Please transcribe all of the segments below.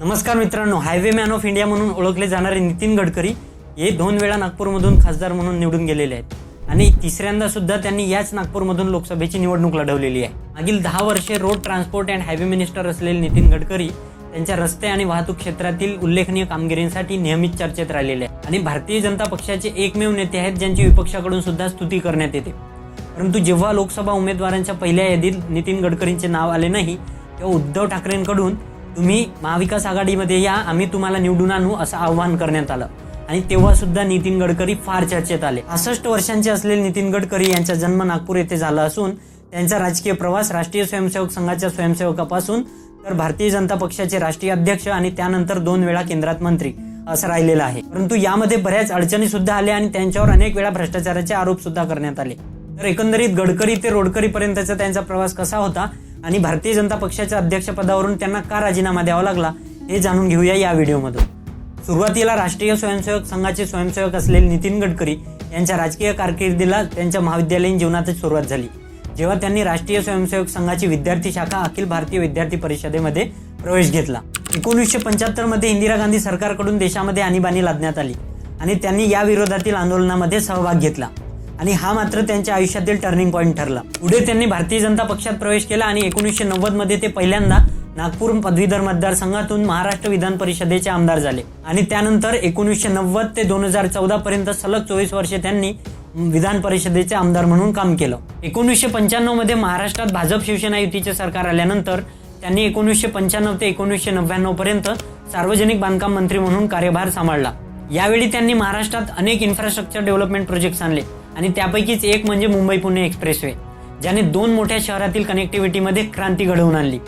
नमस्कार मित्रांनो highway man of India म्हणून ओळखले जाणारे नितीन गडकरी हे दोन वेळा नागपूरमधून खासदार म्हणून निवडून गेलेले आहेत. आणि तिसऱ्यांदा सुद्धा त्यांनी याच नागपूरमधून लोकसभेची निवडणूक लढवलेली आहे. मागील दहा वर्षे road transport and highway minister असलेले नितीन गडकरी त्यांच्या रस्ते आणि वाहतूक क्षेत्रातील उल्लेखनीय कामगिरीसाठी नेहमीच चर्चेत राहिलेले आहे आणि भारतीय जनता पक्षाचे एकमेव नेते आहेत ज्यांची विपक्षाकडून सुद्धा स्तुती करण्यात येते. परंतु जेव्हा लोकसभा उमेदवारांच्या पहिल्या यादीत नितीन गडकरींचे नाव आले नाही तेव्हा उद्धव ठाकरेंकडून तुम्ही महाविकास आघाडीमध्ये या आम्ही तुम्हाला निवडून आणू असं आव्हान करण्यात आलं. आणि तेव्हा सुद्धा नितीन गडकरी फार चर्चेत आले. पासष्ट वर्षांचे असलेले नितीन गडकरी यांचा जन्म नागपूर येथे झाला असून त्यांचा राजकीय प्रवास राष्ट्रीय स्वयंसेवक संघाच्या स्वयंसेवकापासून तर भारतीय जनता पक्षाचे राष्ट्रीय अध्यक्ष आणि त्यानंतर दोन वेळा केंद्रात मंत्री असं राहिलेलं आहे. परंतु यामध्ये बऱ्याच अडचणी सुद्धा आल्या आणि त्यांच्यावर अनेक वेळा भ्रष्टाचाराचे आरोप सुद्धा करण्यात आले. तर एकंदरीत गडकरी ते रोडकरी पर्यंतचा त्यांचा प्रवास कसा होता? आणि भारतीय जनता पक्षाच्या अध्यक्षपदावरून त्यांना का राजीनामा द्यावा लागला हे जाणून घेऊया या व्हिडिओमधून. सुरुवातीला राष्ट्रीय स्वयंसेवक संघाचे स्वयंसेवक असलेले नितीन गडकरी यांच्या राजकीय कारकिर्दीला त्यांच्या महाविद्यालयीन जीवनातच सुरुवात झाली. जेव्हा त्यांनी राष्ट्रीय स्वयंसेवक संघाची विद्यार्थी शाखा अखिल भारतीय विद्यार्थी परिषदेमध्ये प्रवेश घेतला. एकोणीसशे पंच्याहत्तरमध्ये इंदिरा गांधी सरकारकडून देशामध्ये आणीबाणी लादण्यात आली आणि त्यांनी या विरोधातील आंदोलनामध्ये सहभाग घेतला. आणि हा मात्र त्यांच्या आयुष्यातील टर्निंग पॉईंट ठरला. पुढे त्यांनी भारतीय जनता पक्षात प्रवेश केला आणि एकोणीसशे नव्वदमध्ये ते पहिल्यांदा नागपूर पदवीधर मतदारसंघातून महाराष्ट्र विधान परिषदेचे आमदार झाले. आणि त्यानंतर एकोणीसशे नव्वद ते दोन हजार चौदा पर्यंत सलग चोवीस वर्षे त्यांनी विधान परिषदेचे आमदार म्हणून काम केलं. एकोणीसशे पंच्याण्णवमध्ये महाराष्ट्रात भाजप शिवसेना युतीचे सरकार आल्यानंतर त्यांनी एकोणीसशे पंच्याण्णव ते एकोणीसशे नव्याण्णव पर्यंत सार्वजनिक बांधकाम मंत्री म्हणून कार्यभार सांभाळला. यावेळी त्यांनी महाराष्ट्रात अनेक इन्फ्रास्ट्रक्चर डेव्हलपमेंट प्रोजेक्ट्स आणले. आणि त्यापैकीच एक म्हणजे मुंबई पुणे एक्सप्रेसवे ज्याने दोन मोठ्या शहरातील कनेक्टिव्हिटीमध्ये क्रांती घडवून आणली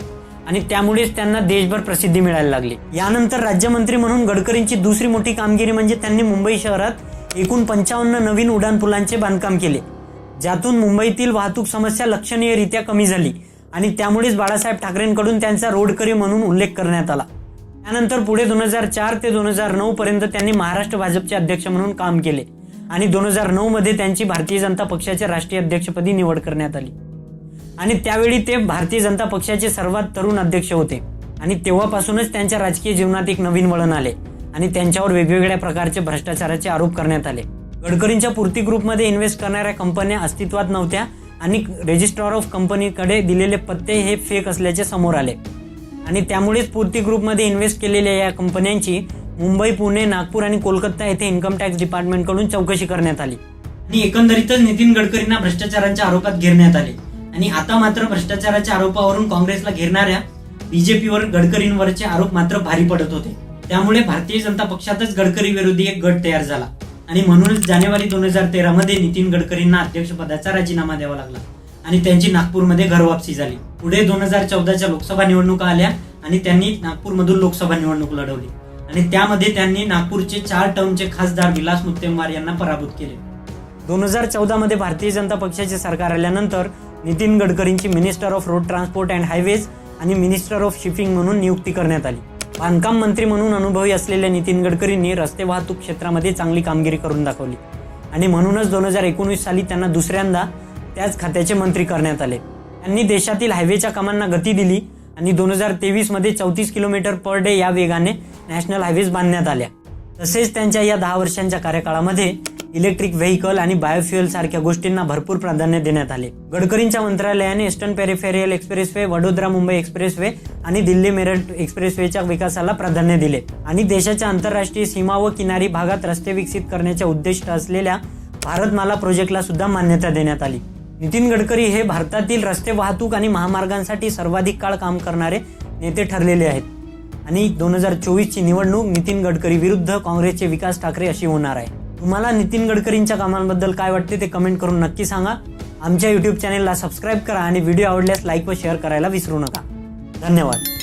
आणि त्यामुळेच त्यांना देशभर प्रसिद्धी मिळायला लागली. यानंतर राज्यमंत्री म्हणून गडकरींची दुसरी मोठी कामगिरी म्हणजे त्यांनी मुंबई शहरात एकूण पंचावन्न नवीन उड्डाणपुलांचे बांधकाम केले ज्यातून मुंबईतील वाहतूक समस्या लक्षणीयरित्या कमी झाली आणि त्यामुळेच बाळासाहेब ठाकरेंकडून त्यांचा रोडकरी म्हणून उल्लेख करण्यात आला. त्यानंतर पुढे दोन हजार चार ते दोन हजार नऊ पर्यंत त्यांनी महाराष्ट्र भाजपचे अध्यक्ष म्हणून काम केले. आणि दोन हजार नऊ मध्ये त्यांची भारतीय जनता पक्षाच्या राष्ट्रीय अध्यक्षपदी निवड करण्यात आली. आणि त्यावेळी ते भारतीय जनता पक्षाचे सर्वात तरुण अध्यक्ष होते. आणि तेव्हापासूनच त्यांच्या राजकीय जीवनात एक नवीन वळण आले आणि त्यांच्यावर वेगवेगळ्या प्रकारचे भ्रष्टाचाराचे आरोप करण्यात आले. गडकरींच्या पूर्ती ग्रुपमध्ये इन्व्हेस्ट करणाऱ्या कंपन्या अस्तित्वात नव्हत्या आणि रजिस्ट्रार ऑफ कंपनीकडे दिलेले पत्ते हे फेक असल्याचे समोर आले. आणि त्यामुळेच पूर्ती ग्रुपमध्ये इन्व्हेस्ट केलेल्या या कंपन्यांची मुंबई पुणे नागपूर आणि कोलकाता येथे इन्कम टॅक्स डिपार्टमेंटकडून चौकशी करण्यात आली. आणि एकंदरीतच नितीन गडकरींना भ्रष्टाचाराच्या आरोपात घेरण्यात आले. आणि आता मात्र भ्रष्टाचाराच्या आरोपावरून काँग्रेसला घेरणाऱ्या बीजेपीवर गडकरींवरचे आरोप मात्र भारी पडत होते. त्यामुळे भारतीय जनता पक्षातच गडकरी विरोधी एक गट तयार झाला. आणि म्हणूनच जानेवारी दोन हजार तेरा मध्ये नितीन गडकरींना अध्यक्षपदाचा राजीनामा द्यावा लागला. आणि त्यांची नागपूरमध्ये घरवापसी झाली. पुढे दोन हजार चौदाच्या लोकसभा निवडणुका आल्या आणि त्यांनी नागपूरमधून लोकसभा निवडणूक लढवली. आणि त्यामध्ये त्यांनी नागपूरचे चार टर्मचे खासदार विलास मुत्तेमवार यांना पराभूत केले. दोन हजार चौदामध्ये भारतीय जनता पक्षाचे सरकार आल्यानंतर Nitin गडकरींची minister of road transport and highways आणि मिनिस्टर ऑफ शिपिंग म्हणून नियुक्ती करण्यात आली. बांधकाम मंत्री म्हणून अनुभवी असलेल्या नितीन गडकरींनी रस्ते वाहतूक क्षेत्रामध्ये चांगली कामगिरी करून दाखवली. आणि म्हणूनच दोन हजार एकोणीस साली त्यांना दुसऱ्यांदा त्याच खात्याचे मंत्री करण्यात आले. त्यांनी देशातील हायवेच्या कामांना गती दिली आणि दोन हजार तेवीसमध्ये चौतीस किलोमीटर पर डे या वेगाने नॅशनल हायवेज बांधण्यात आल्या. तसेच त्यांच्या या दहा वर्षांच्या कार्यकाळामध्ये इलेक्ट्रिक व्हेकल आणि बायोफ्युएल सारख्या गोष्टींना भरपूर प्राधान्य देण्यात आले. गडकरींच्या मंत्रालयाने eastern peripheral expressway Vadodara Mumbai expressway आणि दिल्ली मेरठ एक्सप्रेसवेच्या विकासाला प्राधान्य दिले. आणि देशाच्या आंतरराष्ट्रीय सीमा व किनारी भागात रस्ते विकसित करण्याच्या उद्दिष्ट असलेल्या भारतमाला प्रोजेक्टला सुद्धा मान्यता देण्यात आली. नितीन गडकरी हे भारतातील रस्ते वाहतूक आणि महामार्गांसाठी सर्वाधिक काळ काम करणारे नेते ठरलेले आहेत. आणि दोन हजार चोवीसची निवडणूक नितीन गडकरी विरुद्ध काँग्रेसचे विकास ठाकरे अशी होणार आहे. तुम्हाला नितीन गडकरींच्या कामांबद्दल काय वाटते ते कमेंट करून नक्की सांगा. आमच्या यूट्यूब चॅनेलला सबस्क्राईब करा आणि व्हिडिओ आवडल्यास लाईक व शेअर करायला विसरू नका. धन्यवाद.